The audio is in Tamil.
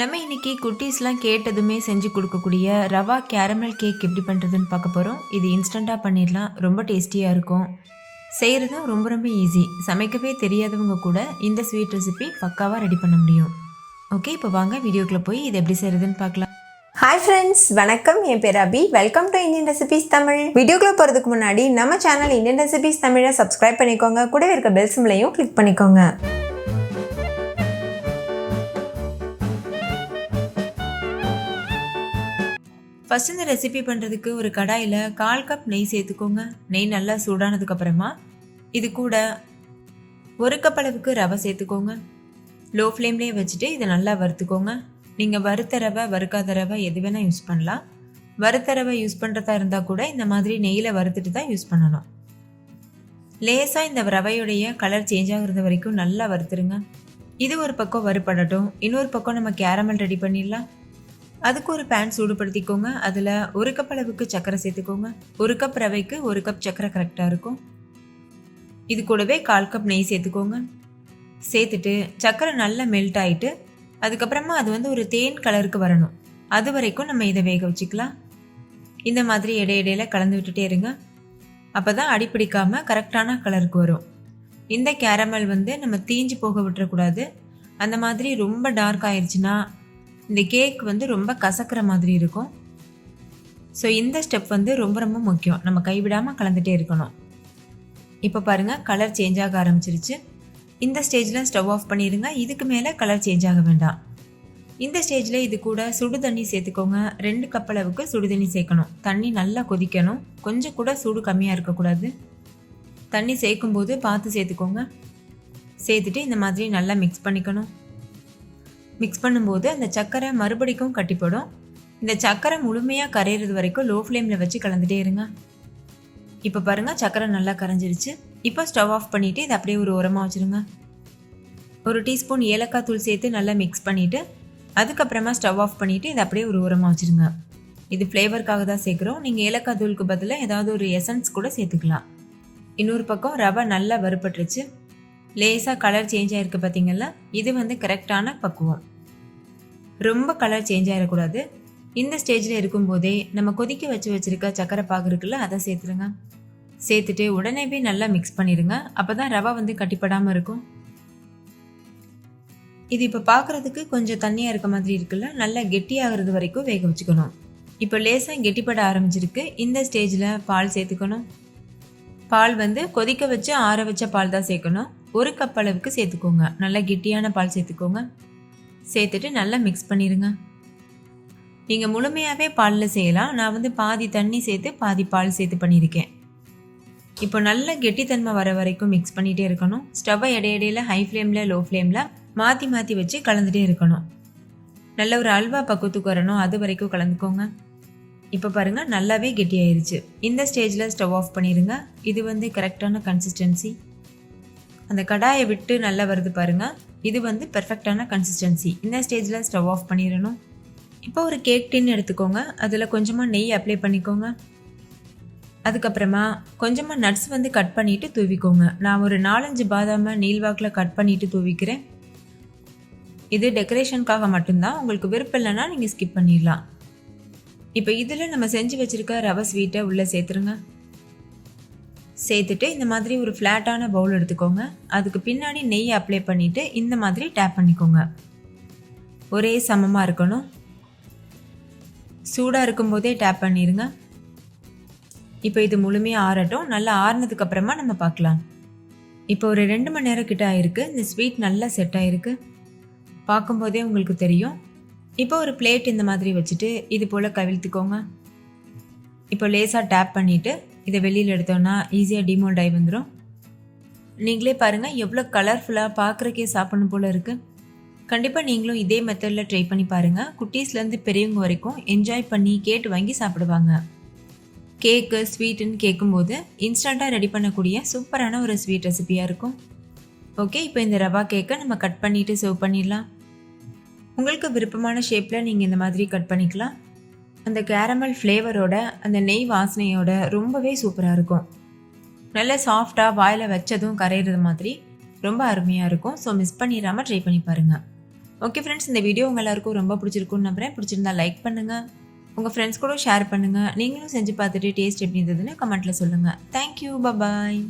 நம்ம இன்னைக்கு குட்டீஸ்லாம் கேட்டதுமே செஞ்சு கொடுக்கக்கூடிய ரவா கேரமல் கேக் எப்படி பண்ணுறதுன்னு பார்க்க போகிறோம் இது இன்ஸ்டண்ட்டாக பண்ணிடலாம். ரொம்ப டேஸ்டியாக இருக்கும். செய்கிறதும் ரொம்ப ரொம்ப ஈஸி சமைக்கவே தெரியாதவங்க கூட இந்த ஸ்வீட் ரெசிபி பக்காவாக ரெடி பண்ண முடியும். ஓகே இப்போ வாங்க வீடியோக்குள்ளே போய் இது எப்படி செய்கிறதுன்னு பார்க்கலாம். ஹாய் ஃப்ரெண்ட்ஸ் வணக்கம். என் பேர் Abi. Welcome to Indian Recipes Tamil வீடியோக்குள்ளே போகிறதுக்கு முன்னாடி நம்ம சேனல் இந்தியன் ரெசிபீஸ் தமிழை சப்ஸ்கிரைப் பண்ணிக்கோங்க. கூட இருக்க பெல் சிம்லையும் கிளிக் பண்ணிக்கோங்க. ஃபஸ்ட் இந்த ரெசிபி பண்ணுறதுக்கு ஒரு கடாயில் கால் கப் நெய் சேர்த்துக்கோங்க. நெய் நல்லா சூடானதுக்கப்புறமா இது கூட ஒரு கப் அளவுக்கு ரவை சேர்த்துக்கோங்க. லோ ஃப்ளேம்லேயே வச்சுட்டு இதை நல்லா வறுத்துக்கோங்க. நீங்கள் வறுத்த ரவை வறுக்காத ரவை எது வேணால் யூஸ் பண்ணலாம். வறுத்த ரவை யூஸ் பண்ணுறதா இருந்தால் கூட இந்த மாதிரி நெய்யில் வறுத்துட்டு தான் யூஸ் பண்ணணும். லேசாக இந்த ரவையுடைய கலர் சேஞ்ச் ஆகுறது வரைக்கும் நல்லா வறுத்துருங்க. இது ஒரு பக்கம் வறுப்படட்டும். இன்னொரு பக்கம் நம்ம கேரமல் ரெடி பண்ணிடலாம். அதுக்கு ஒரு பேன் சூடுபடுத்திக்கோங்க. அதில் ஒரு கப் அளவுக்கு சர்க்கரை சேர்த்துக்கோங்க. ஒரு கப் ரவைக்கு ஒரு கப் சர்க்கரை கரெக்டாக இருக்கும். இது கூடவே கால் கப் நெய் சேர்த்துக்கோங்க. சேர்த்துட்டு சர்க்கரை நல்லா மெல்ட் ஆகிட்டு அதுக்கப்புறமா அது வந்து ஒரு தேன் கலருக்கு வரணும். அது வரைக்கும் நம்ம இதை வேக வச்சுக்கலாம். இந்த மாதிரி இடையிடையில கலந்து விட்டுட்டே இருங்க. அப்போ தான் அடிப்பிடிக்காம கரெக்டான கலருக்கு வரும். இந்த கேரமல் வந்து நம்ம தீஞ்சு போக விட்டுறக்கூடாது. அந்த மாதிரி ரொம்ப டார்க் ஆயிடுச்சுன்னா இந்த கேக் வந்து ரொம்ப கசக்கிற மாதிரி இருக்கும். ஸோ இந்த ஸ்டெப் வந்து ரொம்ப ரொம்ப முக்கியம். நம்ம கைவிடாமல் கலந்துட்டே இருக்கணும். இப்போ பாருங்கள் கலர் சேஞ்ச் ஆக ஆரம்பிச்சிருச்சு. இந்த ஸ்டேஜில் ஸ்டவ் ஆஃப் பண்ணிடுங்க இதுக்கு மேலே கலர் சேஞ்ச் ஆக வேண்டாம். இந்த ஸ்டேஜில் இது கூட சுடு தண்ணி சேர்த்துக்கோங்க. ரெண்டு கப் அளவுக்கு சுடு தண்ணி சேர்க்கணும். தண்ணி நல்லா கொதிக்கணும். கொஞ்சம் கூட சூடு கம்மியாக இருக்கக்கூடாது. தண்ணி சேர்க்கும்போது பார்த்து சேர்த்துக்கோங்க. சேர்த்துட்டு இந்த மாதிரி நல்லா மிக்ஸ் பண்ணிக்கணும். மிக்ஸ் பண்ணும்போது அந்த சர்க்கரை மறுபடிக்கும் கட்டிப்படும். இந்த சர்க்கரை முழுமையாக கரையிறது வரைக்கும் லோ ஃப்ளேமில் வச்சு கலந்துட்டே இருங்க. இப்போ பாருங்கள் சர்க்கரை நல்லா கரைஞ்சிருச்சு. இப்போ ஸ்டவ் ஆஃப் பண்ணிவிட்டு இதை அப்படியே ஒரு உரமாக வச்சுருங்க. ஒரு டீஸ்பூன் ஏலக்காய் தூள் சேர்த்து நல்லா மிக்ஸ் பண்ணிவிட்டு அதுக்கப்புறமா ஸ்டவ் ஆஃப் பண்ணிவிட்டு இதை அப்படியே ஒரு உரமாக வச்சுருங்க. இது ஃப்ளேவருக்காக தான் சேர்க்குறோம். நீங்கள் ஏலக்காய் தூளுக்கு பதிலாக ஏதாவது ஒரு எசன்ஸ் கூட சேர்த்துக்கலாம். இன்னொரு பக்கம் ரவை நல்லா வறுபட்டுருச்சு. லேசாக கலர் சேஞ்ச் ஆகிருக்கு பார்த்தீங்களா இது வந்து கரெக்டான பக்குவம். ரொம்ப கலர் சேஞ்ச் ஆகிடக்கூடாது இந்த ஸ்டேஜில் இருக்கும்போதே நம்ம கொதிக்க வச்சு வச்சுருக்க சக்கரை பாகு இருக்குல்ல அதை சேர்த்துருங்க. சேர்த்துட்டு உடனேவே நல்லா மிக்ஸ் பண்ணிடுங்க. அப்போ தான் ரவை வந்து கட்டிப்படாமல் இருக்கும். இது இப்போ பார்க்குறதுக்கு கொஞ்சம் தண்ணியாக இருக்க மாதிரி இருக்குல்ல நல்லா கெட்டியாகிறது வரைக்கும் வேக வச்சுக்கணும். இப்போ லேசாக கெட்டிப்பட ஆரம்பிச்சிருக்கு. இந்த ஸ்டேஜில் பால் சேர்த்துக்கணும். பால் வந்து கொதிக்க வச்சு ஆற வச்ச பால் தான் சேர்க்கணும். ஒரு கப் அளவுக்கு சேர்த்துக்கோங்க. நல்லா கெட்டியான பால் சேர்த்துக்கோங்க. சேர்த்துட்டு நல்லா மிக்ஸ் பண்ணிடுங்க நீங்கள் முழுமையாகவே பாலில் செய்யலாம். நான் வந்து பாதி தண்ணி சேர்த்து பாதி பால் சேர்த்து பண்ணியிருக்கேன். இப்போ நல்ல கெட்டித்தன்மை வர வரைக்கும் மிக்ஸ் பண்ணிகிட்டே இருக்கணும். ஸ்டவ்வை இடையிடையில் ஹை ஃப்ளேமில் லோ ஃப்ளேமில் மாற்றி மாற்றி வச்சு கலந்துகிட்டே இருக்கணும். நல்ல ஒரு அல்வா பக்குவத்துக்கு வரணும். அது வரைக்கும் கலந்துக்கோங்க. இப்போ பாருங்கள் நல்லாவே கெட்டியாயிருச்சு. இந்த ஸ்டேஜில் ஸ்டவ் ஆஃப் பண்ணிடுங்க இது வந்து கரெக்டான கன்சிஸ்டன்சி அந்த கடாயை விட்டு நல்லா வருது பாருங்கள் இது வந்து பெர்ஃபெக்டான கன்சிஸ்டன்சி இந்த ஸ்டேஜில் ஸ்டவ் ஆஃப் பண்ணிடணும். இப்போ ஒரு கேக் டின் எடுத்துக்கோங்க. அதில் கொஞ்சமாக நெய் அப்ளை பண்ணிக்கோங்க. அதுக்கப்புறமா கொஞ்சமாக நட்ஸ் வந்து கட் பண்ணிவிட்டு தூவிக்கோங்க. நான் ஒரு நாலஞ்சு பாதாமை நீள்வாக்கில் கட் பண்ணிவிட்டு தூவிக்கிறேன். இது டெக்கரேஷனுக்காக மட்டும்தான். உங்களுக்கு விருப்பம் இல்லைன்னா நீங்கள் ஸ்கிப் பண்ணிடலாம். இப்போ இதில் நம்ம செஞ்சு வச்சுருக்க ரவை ஸ்வீட்டை உள்ளே சேர்த்துருங்க. சேர்த்துட்டு இந்த மாதிரி ஒரு ஃப்ளாட்டான பவுல் எடுத்துக்கோங்க. அதுக்கு பின்னாடி நெய் அப்ளை பண்ணிவிட்டு இந்த மாதிரி டேப் பண்ணிக்கோங்க. ஒரே சமமாக இருக்கணும். சூடாக இருக்கும்போதே டேப் பண்ணிடுங்க இப்போ இது முழுமையாக ஆறட்டும். நல்லா ஆறுனதுக்கப்புறமா நம்ம பார்க்கலாம். இப்போ ஒரு ரெண்டு மணி நேரம் கிட்ட ஆயிருக்கு. இந்த ஸ்வீட் நல்லா செட் ஆயிருக்கு. பார்க்கும்போதே உங்களுக்கு தெரியும். இப்போ ஒரு பிளேட் இந்த மாதிரி வச்சுட்டு இது போல் கவிழ்த்துக்கோங்க. இப்போ லேசாக டேப் பண்ணிவிட்டு இதை வெளியில் எடுத்தோன்னா ஈஸியாக டிமோல்ட் ஆகி வந்துடும் நீங்களே பாருங்கள் எவ்வளோ கலர்ஃபுல்லாக பார்க்குறக்கே சாப்பிடணும் போல் இருக்குது கண்டிப்பாக நீங்களும் இதே மெத்தடில் ட்ரை பண்ணி பாருங்கள் குட்டீஸ்லேருந்து பெரியவங்க வரைக்கும் என்ஜாய் பண்ணி கேட்டு வாங்கி சாப்பிடுவாங்க. கேக்கு ஸ்வீட்டுன்னு கேட்கும்போது இன்ஸ்டண்ட்டாக ரெடி பண்ணக்கூடிய சூப்பரான ஒரு ஸ்வீட் ரெசிபியாக இருக்கும். ஓகே இப்போ இந்த ரவா கேக்கை நம்ம கட் பண்ணிவிட்டு சர்வ் பண்ணிடலாம். உங்களுக்கு விருப்பமான ஷேப்பில் நீங்கள் இந்த மாதிரி கட் பண்ணிக்கலாம். அந்த கேரமல் ஃப்ளேவரோட அந்த நெய் வாசனையோட ரொம்பவே சூப்பராக இருக்கும். நல்ல சாஃப்டாக வாயில் வச்சதும் கரையிறது மாதிரி ரொம்ப அருமையாக இருக்கும். ஸோ மிஸ் பண்ணிடாமல் ட்ரை பண்ணி பாருங்கள் ஓகே ஃப்ரெண்ட்ஸ் இந்த வீடியோ உங்கள் எல்லாருக்கும் ரொம்ப பிடிச்சிருக்கும்னு நம்புறேன். பிடிச்சிருந்தா லைக் பண்ணுங்கள் உங்கள் ஃப்ரெண்ட்ஸ் கூட ஷேர் பண்ணுங்கள் நீங்களும் செஞ்சு பார்த்துட்டு டேஸ்ட் எப்படி இருந்ததுன்னு கமெண்ட்டில் சொல்லுங்கள் தேங்க்யூ பபாய்